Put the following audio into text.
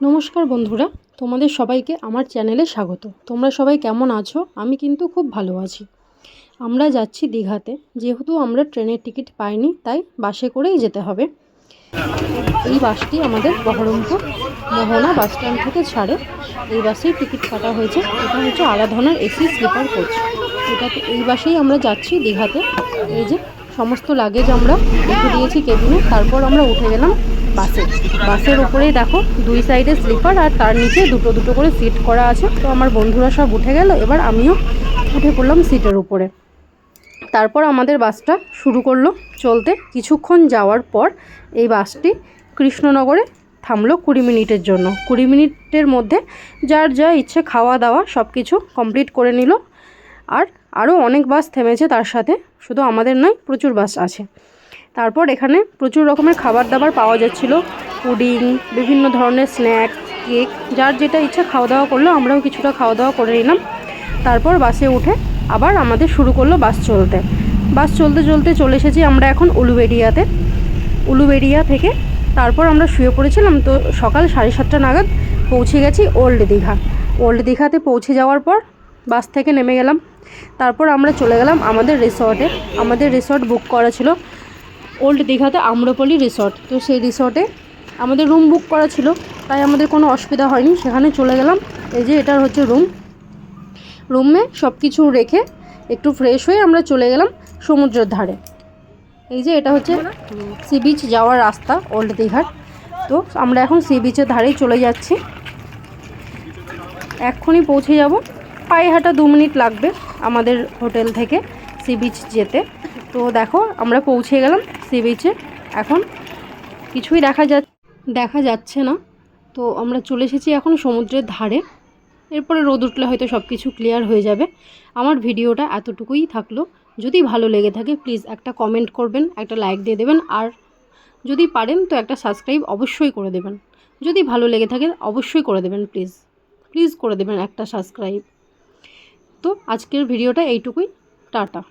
নমস্কার বন্ধুরা, তোমাদের সবাইকে আমার চ্যানেলে স্বাগত। তোমরা সবাই কেমন আছো? আমি কিন্তু খুব ভালো আছি। আমরা যাচ্ছি দীঘাতে। যেহেতু আমরা ট্রেনের টিকিট পাইনি, তাই বাসে করেই যেতে হবে। এই বাসটি আমাদের বহরমপুর মোহনা বাস স্ট্যান্ড থেকে ছাড়ে। এই বাসেই টিকিট কাটা হয়েছে। এটা হচ্ছে আরাধনার এসি স্লিপার কোচ। এটাতে এই বাসেই আমরা যাচ্ছি দীঘাতে। এই যে সমস্ত লাগেজ আমরা রেখে দিয়েছি কেবিনে তারপর আমরা উঠে গেলাম বাসে। বাসের উপরেই দেখো, দুই সাইডে স্লিপার আর তার নিচে দুটো দুটো করে সিট করা আছে। তো আমার বন্ধুরা সব উঠে গেল, এবার আমিও উঠে পড়লাম সিটের উপরে। তারপর আমাদের বাসটা শুরু করল চলতে। কিছুক্ষণ যাওয়ার পর এই বাসটি কৃষ্ণনগরে থামলো কুড়ি মিনিটের জন্য। কুড়ি মিনিটের মধ্যে যার যা ইচ্ছে খাওয়া দাওয়া সব কিছু কমপ্লিট করে নিল। আর আরও অনেক বাস থেমেছে তার সাথে, শুধু আমাদের নয়, প্রচুর বাস আছে। তারপর এখানে প্রচুর রকমের খাবার দাবার পাওয়া যাচ্ছিল, পুডিং, বিভিন্ন ধরনের স্ন্যাক্স কেক, যার যেটা ইচ্ছা খাওয়া দাওয়া করল আমরাও কিছুটা খাওয়া দাওয়া করে নিলাম। তারপর বাসে উঠে আবার আমাদের শুরু করল বাস চলতে। বাস চলতে চলতে চলে এসেছি আমরা এখন উলুবেড়িয়াতে। উলুবেড়িয়া থেকে তারপর আমরা শুয়ে পড়েছিলাম তো সকাল সাড়ে সাতটা নাগাদ পৌঁছে গেছি ওল্ড দীঘা। ওল্ড দীঘাতে পৌঁছে যাওয়ার পর বাস থেকে নেমে গেলাম। তারপর আমরা চলে গেলাম আমাদের রিসর্টে আমাদের রিসর্ট বুক করা ছিল ওল্ড দীঘাতে আম্রপলি রিসর্ট তো সেই রিসর্টে আমাদের রুম বুক করা ছিল, তাই আমাদের কোনো অসুবিধা হয়নি। সেখানে চলে গেলাম। এই যে এটার হচ্ছে রুম রুমে সব কিছু রেখে একটু ফ্রেশ হয়ে আমরা চলে গেলাম সমুদ্রের ধারে। এই যে এটা হচ্ছে সি বিচ যাওয়ার রাস্তা ওল্ড দীঘার তো আমরা এখন সি বিচের ধারেই চলে যাচ্ছি। এক্ষুনি পৌঁছে যাব। পায়ে হাঁটা দু মিনিট লাগবে আমাদের হোটেল থেকে সি বিচ যেতে। তো দেখো, আমরা পৌঁছে গেলাম সি বিচে এখন কিছুই দেখা যা দেখা যাচ্ছে না। তো আমরা চলে এসেছি এখন সমুদ্রের ধারে। এরপরে রোদ উঠলে হয়তো সব কিছু ক্লিয়ার হয়ে যাবে। আমার ভিডিওটা এতটুকুই থাকল। যদি ভালো লেগে থাকে, প্লিজ একটা কমেন্ট করবেন, একটা লাইক দিয়ে দেবেন। আর যদি পারেন, তো একটা সাবস্ক্রাইব অবশ্যই করে দেবেন। যদি ভালো লেগে থাকে, অবশ্যই করে দেবেন, প্লিজ। প্লিজ করে দেবেন একটা সাবস্ক্রাইব। তো আজকের ভিডিওটা এইটুকুই টাটা।